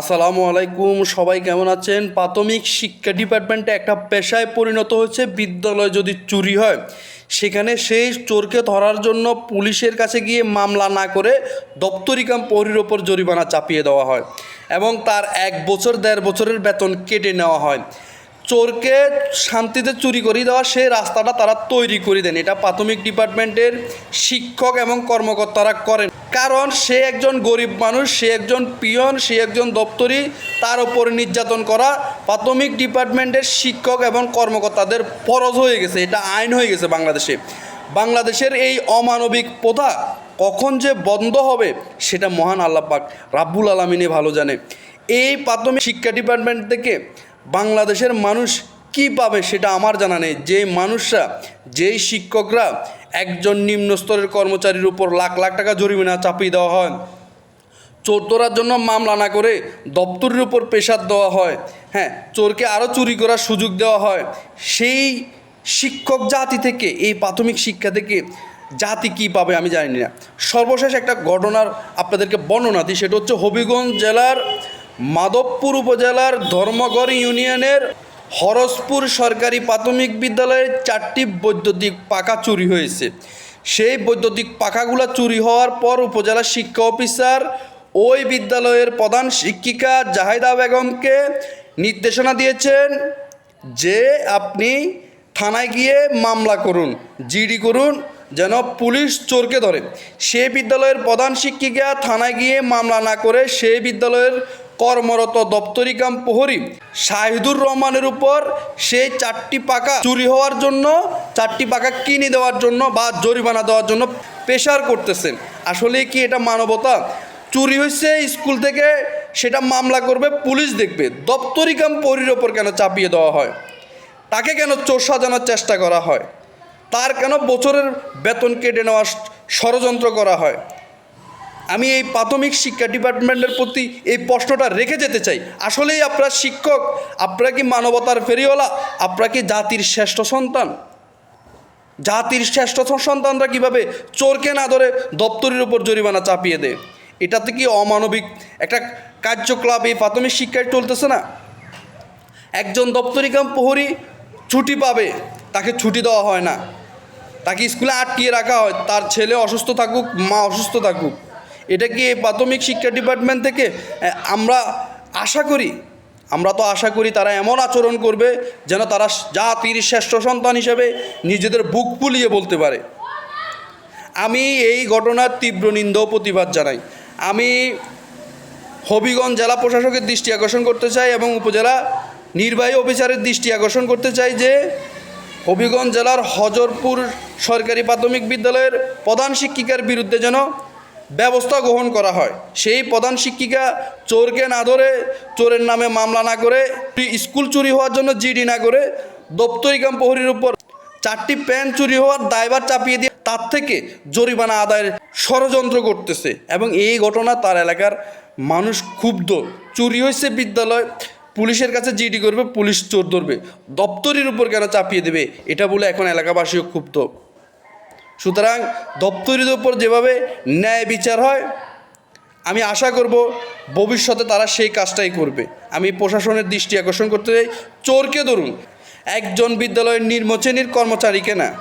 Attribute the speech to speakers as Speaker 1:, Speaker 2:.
Speaker 1: আসসালামু আলাইকুম, সবাই কেমন আছেন? প্রাথমিক শিক্ষা ডিপার্টমেন্টে একটা পেশায় পরিণত হয়েছে, বিদ্যালয় যদি চুরি হয়, সেখানে সেই চোরকে ধরার জন্য পুলিশের কাছে গিয়ে মামলা না করে দপ্তরি কাম পরির ওপর জরিমানা চাপিয়ে দেওয়া হয় এবং তার এক বছর, দেড় বছরের বেতন কেটে নেওয়া হয়। চোরকে শান্তিতে চুরি করিয়ে দেওয়া, সেই রাস্তাটা তারা তৈরি করে দেন। এটা প্রাথমিক ডিপার্টমেন্টের শিক্ষক এবং কর্মকর্তারা করেন। কারণ সে একজন গরিব মানুষ, সে একজন পিয়ন, সে একজন দপ্তরি, তার ওপর নির্যাতন করা প্রাথমিক ডিপার্টমেন্টের শিক্ষক এবং কর্মকর্তাদের ফরজ হয়ে গেছে, এটা আইন হয়ে গেছে বাংলাদেশে। বাংলাদেশের এই অমানবিক প্রথা কখন যে বন্ধ হবে, সেটা মহান আল্লাহ পাক রাব্বুল আলমিনে ভালো জানে। এই প্রাথমিক শিক্ষা ডিপার্টমেন্ট থেকে বাংলাদেশের মানুষ কি পাবে, সেটা আমার জানা নেই। যে মানুষরা, যেই শিক্ষকরা একজন নিম্ন স্তরের কর্মচারীর উপর লাখ লাখ টাকা জরিমানা চাপিয়ে দেওয়া হয়। চোর ধরার জন্য মামলা না করে দপ্তরের উপর প্রেশার দেওয়া হয়। হ্যাঁ চোরকে আরও চুরি করার সুযোগ দেওয়া হয়। সেই শিক্ষক জাতি থেকে, এই প্রাথমিক শিক্ষা থেকে জাতি কি পাবে আমি জানি না। সর্বশেষ একটা ঘটনার আপনাদেরকে বর্ণনা দিই, সেটা হচ্ছে হবিগঞ্জ জেলার মাধবপুর উপজেলার ধর্মগড় ইউনিয়নের হরসপুর সরকারি প্রাথমিক বিদ্যালয়ের চারটি বৈদ্যুতিক পাখা চুরি হয়েছে। সেই বৈদ্যুতিক পাখাগুলো চুরি হওয়ার পর উপজেলা শিক্ষা অফিসার ওই বিদ্যালয়ের প্রধান শিক্ষিকা জাহিদা বেগমকে নির্দেশনা দিয়েছেন যে আপনি থানায় গিয়ে মামলা করুন, জিডি করুন, যেন পুলিশ চোরকে ধরে। সেই বিদ্যালয়ের প্রধান শিক্ষিকা থানায় গিয়ে মামলা না করে সেই বিদ্যালয়ের কর্মরত দপ্তরি কাম প্রহরী শাহিদুর রহমানের উপর সেই চারটি পাকা চুরি হওয়ার জন্য, চারটি পাকা কিনে দেওয়ার জন্য বা জরিমানা দেওয়ার জন্য প্রেশার করতেছেন আসলে কি এটা মানবতা? চুরি হয়েছে স্কুল থেকে সেটা মামলা করবে, পুলিশ দেখবে। দপ্তরি কাম প্রহরীর ওপর কেন চাপিয়ে দেওয়া হয়? তাকে কেন চোর সাজানোর চেষ্টা করা হয়? তার কেন বছরের বেতন কেটে নেওয়ার ষড়যন্ত্র করা হয়? আমি এই প্রাথমিক শিক্ষা ডিপার্টমেন্টের প্রতি এই প্রশ্নটা রেখে যেতে চাই। আসলেই আপনার শিক্ষক, আপনারা কি মানবতার ফেরিওয়ালা, আপনারা কি জাতির শ্রেষ্ঠ সন্তান? জাতির শ্রেষ্ঠ সন্তানরা কীভাবে চোরকে না ধরে দপ্তরের উপর জরিমানা চাপিয়ে দেয়? এটাতে কি অমানবিক একটা কার্যকলাপ এই প্রাথমিক শিক্ষায় চলতেছে না? একজন দপ্তরি কাম প্রহরী ছুটি পাবে, তাকে ছুটি দেওয়া হয় না। তাকে স্কুলে আটকিয়ে রাখা হয়, তার ছেলে অসুস্থ থাকুক, মা অসুস্থ থাকুক। এটা কি প্রাথমিক শিক্ষা ডিপার্টমেন্ট থেকে? আমরা আশা করি, আমরা তো আশা করি তারা এমন আচরণ করবে যেন তারা জাতির শ্রেষ্ঠ সন্তান হিসেবে নিজেদের বুক পুলিয়ে বলতে পারে। আমি এই ঘটনার তীব্র নিন্দা প্রতিবাদ জানাই। আমি হবিগঞ্জ জেলা প্রশাসকের দৃষ্টি আকর্ষণ করতে চাই এবং উপজেলা নির্বাহী অফিসারের দৃষ্টি আকর্ষণ করতে চাই যে হবিগঞ্জ জেলার হজরপুর সরকারি প্রাথমিক বিদ্যালয়ের প্রধান শিক্ষিকার বিরুদ্ধে যেন ব্যবস্থা গ্রহণ করা হয়। সেই প্রধান শিক্ষিকা চোরকে না ধরে, চোরের নামে মামলা না করে স্কুল চুরি হওয়ার জন্য জিডি না করে, দপ্তরি কাম প্রহরীর উপর চারটি প্যান চুরি হওয়ার দায়বার চাপিয়ে দিয়ে তার থেকে জরিমানা আদায়ের ষড়যন্ত্র করতেছে এবং এই ঘটনা তার এলাকার মানুষ ক্ষুব্ধ। চুরি হয়েছে বিদ্যালয়, পুলিশের কাছে জিডি করবে, পুলিশ চোর ধরবে, দপ্তরির উপর কেন চাপিয়ে দেবে, এটা বলে এখন এলাকাবাসীও ক্ষুব্ধ। সুতরাং দপ্তরির উপর যেভাবে ন্যায় বিচার হয়, আমি আশা করব ভবিষ্যতে তারা সেই কাজটাই করবে। আমি প্রশাসনের দৃষ্টি আকর্ষণ করতে চাই। চোরকে ধরুন, একজন বিদ্যালয়ের নির্মচনীর কর্মচারীকে না।